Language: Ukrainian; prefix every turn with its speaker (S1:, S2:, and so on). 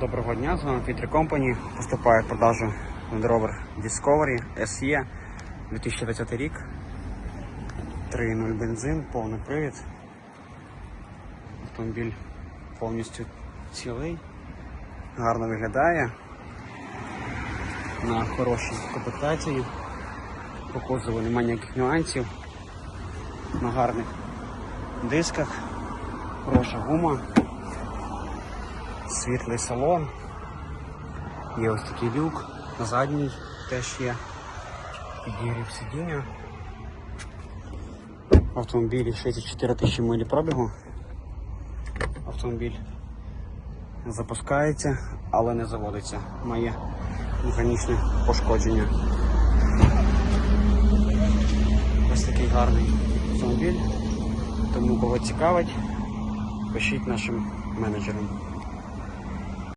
S1: Доброго дня, з вами Фітрі Company. Поступає в продажу Land Rover Discovery SE 2020 рік. 3.0 бензин, повний привід. Автомобіль повністю цілий, гарно виглядає. На хорошій комплектації. По кузову немає ніяких нюансів. На гарних дисках, хороша гума світлий салон. Є ось такий люк, на задній теж є підігрів сидіння. Автомобілі 64 тисячі милі пробігу. Автомобіль запускається, але не заводиться. Має механічне пошкодження. Ось такий гарний автомобіль. Тому кого цікавить, пишіть нашим менеджерам.